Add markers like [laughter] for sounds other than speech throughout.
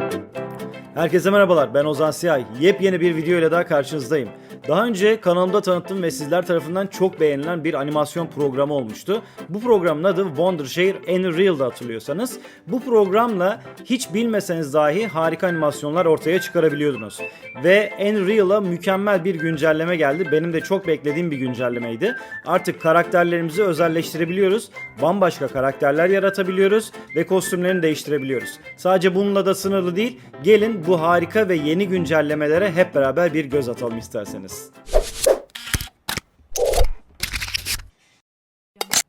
Thank you. Herkese merhabalar ben Ozan Siyay. Yepyeni bir video ile daha karşınızdayım. Daha önce kanalımda tanıttığım ve sizler tarafından çok beğenilen bir animasyon programı olmuştu. Bu programın adı Wondershare Unreal'da hatırlıyorsanız. Bu programla hiç bilmeseniz dahi harika animasyonlar ortaya çıkarabiliyordunuz. Ve Unreal'a mükemmel bir güncelleme geldi. Benim de çok beklediğim bir güncellemeydi. Artık karakterlerimizi özelleştirebiliyoruz. Bambaşka karakterler yaratabiliyoruz ve kostümlerini değiştirebiliyoruz. Sadece bununla da sınırlı değil. Gelin bu harika ve yeni güncellemelere hep beraber bir göz atalım isterseniz.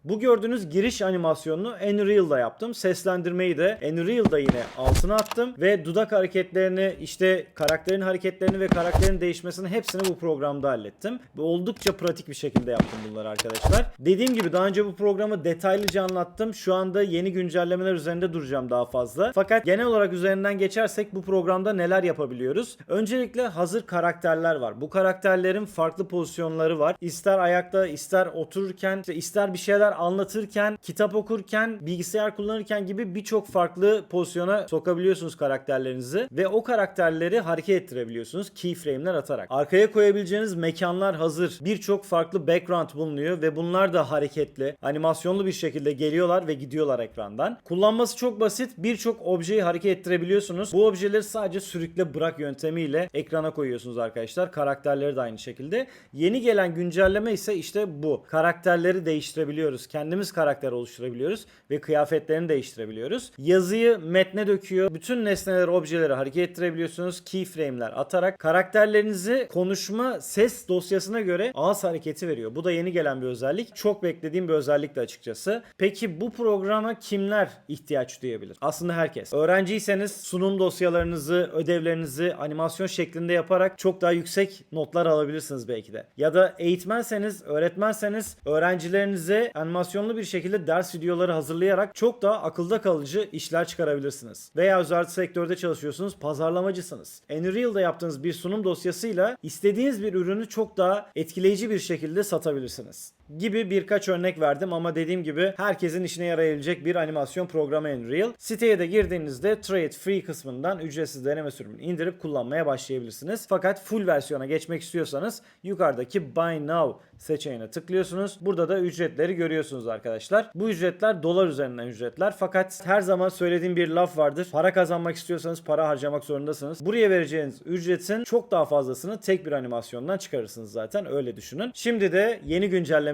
Bu gördüğünüz giriş animasyonunu Unreal'da yaptım. Seslendirmeyi de Unreal'da yine altına attım. Ve dudak hareketlerini, işte karakterin hareketlerini ve karakterin değişmesini hepsini bu programda hallettim. Ve oldukça pratik bir şekilde yaptım bunları arkadaşlar. Dediğim gibi daha önce bu programı detaylıca anlattım. Şu anda yeni güncellemeler üzerinde duracağım daha fazla. Fakat genel olarak üzerinden geçersek bu programda neler yapabiliyoruz? Öncelikle hazır karakterler var. Bu karakterlerin farklı pozisyonları var. İster ayakta, ister otururken, işte ister bir şeyler anlatırken, kitap okurken, bilgisayar kullanırken gibi birçok farklı pozisyona sokabiliyorsunuz karakterlerinizi ve o karakterleri hareket ettirebiliyorsunuz keyframe'ler atarak. Arkaya koyabileceğiniz mekanlar hazır. Birçok farklı background bulunuyor ve bunlar da hareketli, animasyonlu bir şekilde geliyorlar ve gidiyorlar ekrandan. Kullanması çok basit. Birçok objeyi hareket ettirebiliyorsunuz. Bu objeleri sadece sürükle bırak yöntemiyle ekrana koyuyorsunuz arkadaşlar. Karakterleri de aynı şekilde. Yeni gelen güncelleme ise işte bu. Karakterleri değiştirebiliyoruz. Kendimiz karakter oluşturabiliyoruz ve kıyafetlerini değiştirebiliyoruz. Yazıyı metne döküyor. Bütün nesneleri, objeleri hareket ettirebiliyorsunuz. Keyframe'ler atarak karakterlerinizi konuşma ses dosyasına göre ağız hareketi veriyor. Bu da yeni gelen bir özellik. Çok beklediğim bir özellik de açıkçası. Peki bu programa kimler ihtiyaç duyabilir? Aslında herkes. Öğrenciyseniz sunum dosyalarınızı, ödevlerinizi animasyon şeklinde yaparak çok daha yüksek notlar alabilirsiniz belki de. Ya da eğitmenseniz, öğretmenseniz öğrencilerinize animasyonlu bir şekilde ders videoları hazırlayarak çok daha akılda kalıcı işler çıkarabilirsiniz. Veya özel sektörde çalışıyorsunuz, pazarlamacısınız. Unreal'da yaptığınız bir sunum dosyasıyla istediğiniz bir ürünü çok daha etkileyici bir şekilde satabilirsiniz gibi birkaç örnek verdim ama dediğim gibi herkesin işine yarayabilecek bir animasyon programı Unreal. Siteye de girdiğinizde Trade Free kısmından ücretsiz deneme sürümünü indirip kullanmaya başlayabilirsiniz. Fakat full versiyona geçmek istiyorsanız yukarıdaki Buy Now seçeneğine tıklıyorsunuz. Burada da ücretleri görüyorsunuz arkadaşlar. Bu ücretler dolar üzerinden ücretler. Fakat her zaman söylediğim bir laf vardır. Para kazanmak istiyorsanız para harcamak zorundasınız. Buraya vereceğiniz ücretin çok daha fazlasını tek bir animasyondan çıkarırsınız zaten. Öyle düşünün. Şimdi de yeni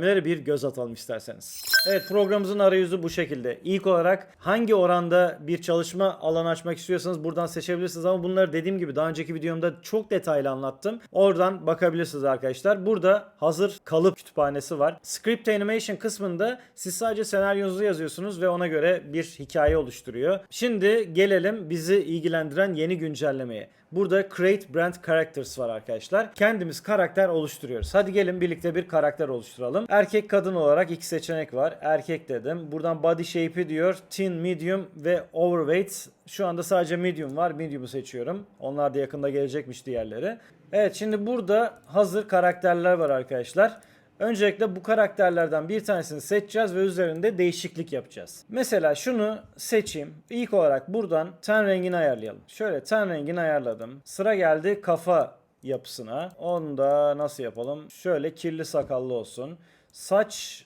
güncellemelere bir göz atalım isterseniz. Evet programımızın arayüzü bu şekilde. İlk olarak hangi oranda bir çalışma alanı açmak istiyorsanız buradan seçebilirsiniz ama bunları dediğim gibi daha önceki videomda çok detaylı anlattım. Oradan bakabilirsiniz arkadaşlar. Burada hazır kalıp kütüphanesi var. Script Animation kısmında siz sadece senaryonuzu yazıyorsunuz ve ona göre bir hikaye oluşturuyor. Şimdi gelelim bizi ilgilendiren yeni güncellemeye. Burada Create Brand Characters var arkadaşlar. Kendimiz karakter oluşturuyoruz. Hadi gelin birlikte bir karakter oluşturalım. Erkek kadın olarak iki seçenek var. Erkek dedim. Buradan body shape'i diyor. Thin, medium ve overweight. Şu anda sadece medium var. Medium'u seçiyorum. Onlar da yakında gelecekmiş diğerleri. Evet şimdi burada hazır karakterler var arkadaşlar. Öncelikle bu karakterlerden bir tanesini seçeceğiz ve üzerinde değişiklik yapacağız. Mesela şunu seçeyim. İlk olarak buradan ten rengini ayarlayalım. Şöyle ten rengini ayarladım. Sıra geldi kafa yapısına. Onu da nasıl yapalım? Şöyle kirli sakallı olsun. Saç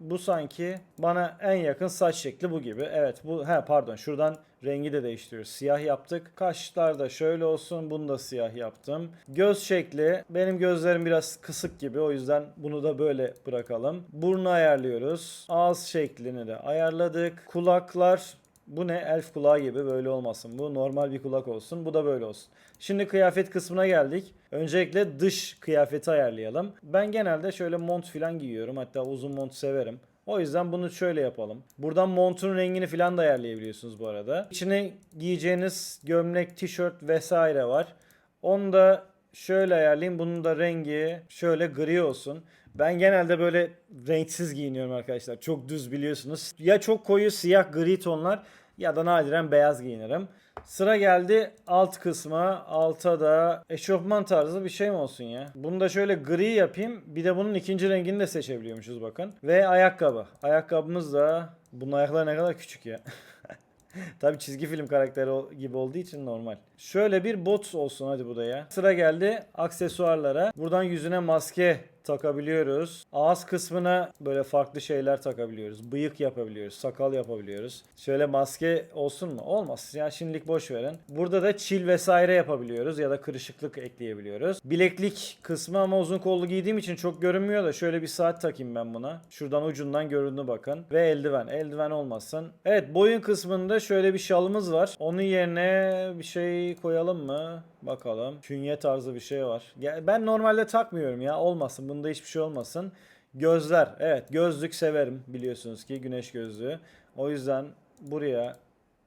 bu sanki bana en yakın saç şekli bu gibi. Evet bu he pardon şuradan rengi de değiştiriyoruz. Siyah yaptık. Kaşlar da şöyle olsun. Bunu da siyah yaptım. Göz şekli benim gözlerim biraz kısık gibi. O yüzden bunu da böyle bırakalım. Burnu ayarlıyoruz. Ağız şeklini de ayarladık. Kulaklar bu ne? Elf kulağı gibi böyle olmasın. Bu normal bir kulak olsun. Bu da böyle olsun. Şimdi kıyafet kısmına geldik. Öncelikle dış kıyafeti ayarlayalım. Ben genelde şöyle mont falan giyiyorum. Hatta uzun mont severim. O yüzden bunu şöyle yapalım. Buradan montun rengini falan da ayarlayabiliyorsunuz bu arada. İçine giyeceğiniz gömlek, tişört vesaire var. Onu da şöyle ayarlayayım. Bunun da rengi şöyle gri olsun. Ben genelde böyle renksiz giyiniyorum arkadaşlar. Çok düz biliyorsunuz. Ya çok koyu siyah gri tonlar ya da nadiren beyaz giyinirim. Sıra geldi alt kısma. Alta da eşofman tarzı bir şey mi olsun ya? Bunu da şöyle gri yapayım. Bir de bunun ikinci rengini de seçebiliyormuşuz bakın. Ve ayakkabı. Ayakkabımız da bunun ayakları ne kadar küçük ya. [laughs] [laughs] Tabii çizgi film karakteri gibi olduğu için normal. Şöyle bir bot olsun hadi bu da ya. Sıra geldi aksesuarlara. Buradan yüzüne maske takabiliyoruz. Ağız kısmına böyle farklı şeyler takabiliyoruz. Bıyık yapabiliyoruz. Sakal yapabiliyoruz. Şöyle maske olsun mu? Olmaz. Ya şimdilik boş verin. Burada da çil vesaire yapabiliyoruz ya da kırışıklık ekleyebiliyoruz. Bileklik kısmı ama uzun kollu giydiğim için çok görünmüyor da şöyle bir saat takayım ben buna. Şuradan ucundan göründü bakın. Ve eldiven. Eldiven olmasın. Evet boyun kısmında şöyle bir şalımız var. Onun yerine bir şey koyalım mı? Bakalım. Künye tarzı bir şey var. Ya ben normalde takmıyorum ya. Olmasın. Bunda hiçbir şey olmasın. Gözler. Evet gözlük severim biliyorsunuz ki güneş gözlüğü. O yüzden buraya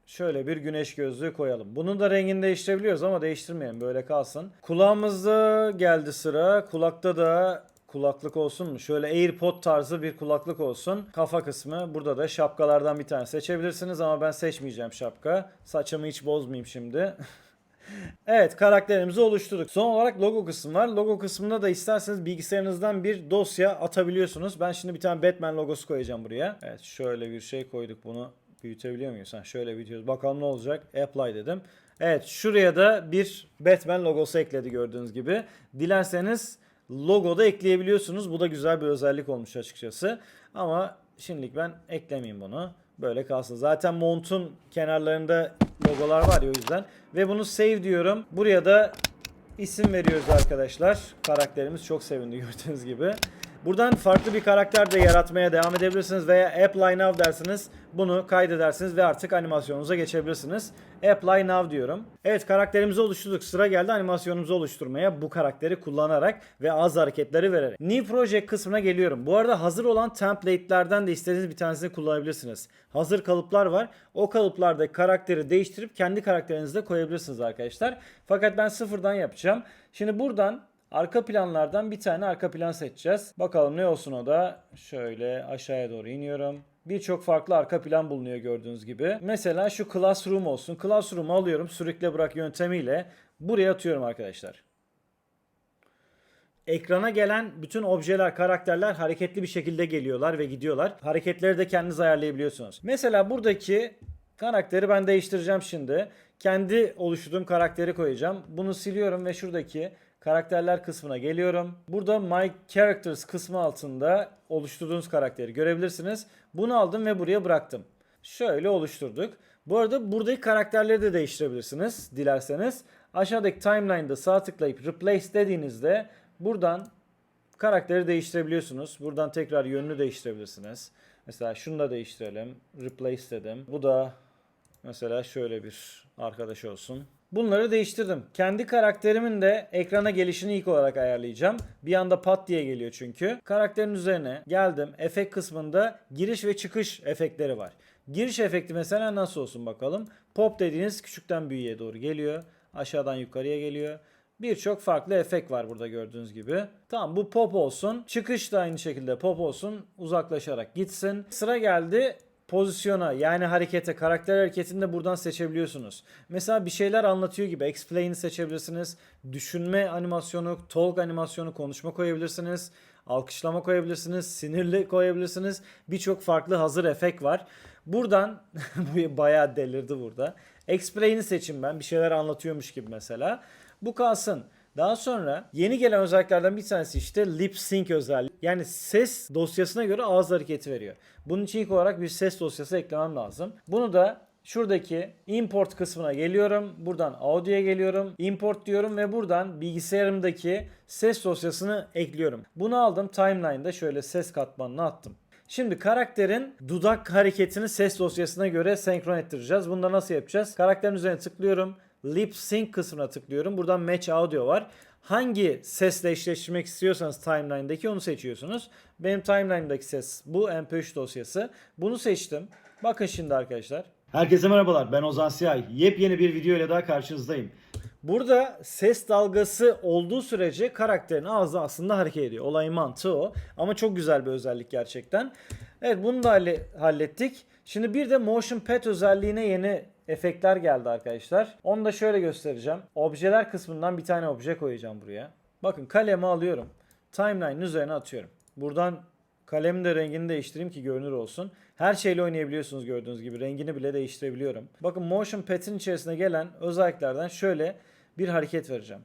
şöyle bir güneş gözlüğü koyalım. Bunun da rengini değiştirebiliyoruz ama değiştirmeyelim böyle kalsın. Kulağımızda geldi sıra. Kulakta da kulaklık olsun mu? Şöyle AirPod tarzı bir kulaklık olsun. Kafa kısmı. Burada da şapkalardan bir tane seçebilirsiniz ama ben seçmeyeceğim şapka. Saçımı hiç bozmayayım şimdi. [laughs] Evet karakterimizi oluşturduk. Son olarak logo kısmı var. Logo kısmında da isterseniz bilgisayarınızdan bir dosya atabiliyorsunuz. Ben şimdi bir tane Batman logosu koyacağım buraya. Evet şöyle bir şey koyduk bunu. Büyütebiliyor muyuz? Ha, şöyle büyütüyoruz. Bakalım ne olacak. Apply dedim. Evet şuraya da bir Batman logosu ekledi gördüğünüz gibi. Dilerseniz logo da ekleyebiliyorsunuz. Bu da güzel bir özellik olmuş açıkçası. Ama şimdilik ben eklemeyeyim bunu. Böyle kalsın. Zaten montun kenarlarında logolar var ya o yüzden. Ve bunu save diyorum. Buraya da isim veriyoruz arkadaşlar. Karakterimiz çok sevindi [laughs] gördüğünüz gibi. Buradan farklı bir karakter de yaratmaya devam edebilirsiniz veya apply now dersiniz. Bunu kaydedersiniz ve artık animasyonunuza geçebilirsiniz. Apply now diyorum. Evet karakterimizi oluşturduk. Sıra geldi animasyonumuzu oluşturmaya bu karakteri kullanarak ve az hareketleri vererek. New Project kısmına geliyorum. Bu arada hazır olan template'lerden de istediğiniz bir tanesini kullanabilirsiniz. Hazır kalıplar var. O kalıplarda karakteri değiştirip kendi karakterinizi de koyabilirsiniz arkadaşlar. Fakat ben sıfırdan yapacağım. Şimdi buradan Arka planlardan bir tane arka plan seçeceğiz. Bakalım ne olsun o da. Şöyle aşağıya doğru iniyorum. Birçok farklı arka plan bulunuyor gördüğünüz gibi. Mesela şu Classroom olsun. Classroom'u alıyorum sürükle bırak yöntemiyle. Buraya atıyorum arkadaşlar. Ekrana gelen bütün objeler, karakterler hareketli bir şekilde geliyorlar ve gidiyorlar. Hareketleri de kendiniz ayarlayabiliyorsunuz. Mesela buradaki karakteri ben değiştireceğim şimdi. Kendi oluşturduğum karakteri koyacağım. Bunu siliyorum ve şuradaki karakterler kısmına geliyorum. Burada My Characters kısmı altında oluşturduğunuz karakteri görebilirsiniz. Bunu aldım ve buraya bıraktım. Şöyle oluşturduk. Bu arada buradaki karakterleri de değiştirebilirsiniz dilerseniz. Aşağıdaki timeline'da sağ tıklayıp replace dediğinizde buradan karakteri değiştirebiliyorsunuz. Buradan tekrar yönünü değiştirebilirsiniz. Mesela şunu da değiştirelim. Replace dedim. Bu da mesela şöyle bir arkadaş olsun. Bunları değiştirdim. Kendi karakterimin de ekrana gelişini ilk olarak ayarlayacağım. Bir anda pat diye geliyor çünkü. Karakterin üzerine geldim. Efekt kısmında giriş ve çıkış efektleri var. Giriş efekti mesela nasıl olsun bakalım. Pop dediğiniz küçükten büyüğe doğru geliyor. Aşağıdan yukarıya geliyor. Birçok farklı efekt var burada gördüğünüz gibi. Tamam bu pop olsun. Çıkış da aynı şekilde pop olsun. Uzaklaşarak gitsin. Sıra geldi pozisyona yani harekete, karakter hareketini de buradan seçebiliyorsunuz. Mesela bir şeyler anlatıyor gibi explain'i seçebilirsiniz. Düşünme animasyonu, talk animasyonu, konuşma koyabilirsiniz. Alkışlama koyabilirsiniz, sinirli koyabilirsiniz. Birçok farklı hazır efekt var. Buradan [laughs] bu bayağı delirdi burada. Explain'i seçin ben. Bir şeyler anlatıyormuş gibi mesela. Bu kalsın. Daha sonra yeni gelen özelliklerden bir tanesi işte lip sync özelliği. Yani ses dosyasına göre ağız hareketi veriyor. Bunun için ilk olarak bir ses dosyası eklemem lazım. Bunu da şuradaki import kısmına geliyorum. Buradan audio'ya geliyorum. Import diyorum ve buradan bilgisayarımdaki ses dosyasını ekliyorum. Bunu aldım timeline'da şöyle ses katmanına attım. Şimdi karakterin dudak hareketini ses dosyasına göre senkron ettireceğiz. Bunu da nasıl yapacağız? Karakterin üzerine tıklıyorum. Lip Sync kısmına tıklıyorum. Buradan Match Audio var. Hangi sesle eşleştirmek istiyorsanız timeline'daki onu seçiyorsunuz. Benim timeline'daki ses bu MP3 dosyası. Bunu seçtim. Bakın şimdi arkadaşlar. Herkese merhabalar ben Ozan Siyay. Yepyeni bir video ile daha karşınızdayım. Burada ses dalgası olduğu sürece karakterin ağzı aslında hareket ediyor. Olayın mantığı o. Ama çok güzel bir özellik gerçekten. Evet bunu da halle- hallettik. Şimdi bir de Motion Pad özelliğine yeni efektler geldi arkadaşlar. Onu da şöyle göstereceğim. Objeler kısmından bir tane obje koyacağım buraya. Bakın kalemi alıyorum. Timeline'ın üzerine atıyorum. Buradan kalemin de rengini değiştireyim ki görünür olsun. Her şeyle oynayabiliyorsunuz gördüğünüz gibi. Rengini bile değiştirebiliyorum. Bakın motion pet'in içerisine gelen özelliklerden şöyle bir hareket vereceğim.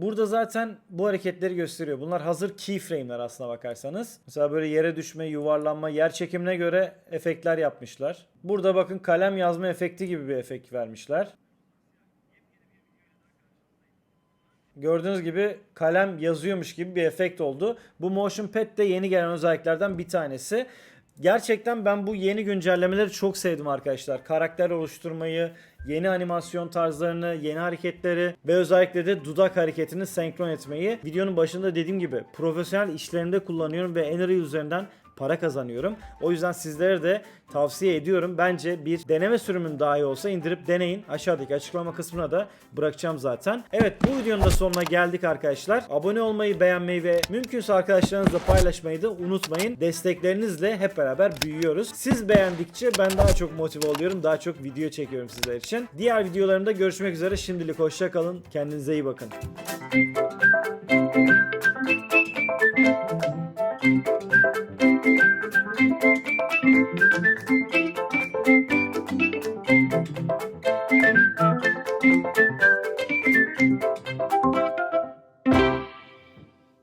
Burada zaten bu hareketleri gösteriyor. Bunlar hazır keyframe'ler aslına bakarsanız. Mesela böyle yere düşme, yuvarlanma, yer çekimine göre efektler yapmışlar. Burada bakın kalem yazma efekti gibi bir efekt vermişler. Gördüğünüz gibi kalem yazıyormuş gibi bir efekt oldu. Bu Motion Pad de yeni gelen özelliklerden bir tanesi. Gerçekten ben bu yeni güncellemeleri çok sevdim arkadaşlar. Karakter oluşturmayı, yeni animasyon tarzlarını, yeni hareketleri ve özellikle de dudak hareketini senkron etmeyi. Videonun başında dediğim gibi profesyonel işlerimde kullanıyorum ve Unreal üzerinden para kazanıyorum. O yüzden sizlere de tavsiye ediyorum. Bence bir deneme sürümün dahi olsa indirip deneyin. Aşağıdaki açıklama kısmına da bırakacağım zaten. Evet bu videonun da sonuna geldik arkadaşlar. Abone olmayı, beğenmeyi ve mümkünse arkadaşlarınızla paylaşmayı da unutmayın. Desteklerinizle hep beraber büyüyoruz. Siz beğendikçe ben daha çok motive oluyorum. Daha çok video çekiyorum sizler için. Diğer videolarımda görüşmek üzere. Şimdilik hoşça kalın. Kendinize iyi bakın.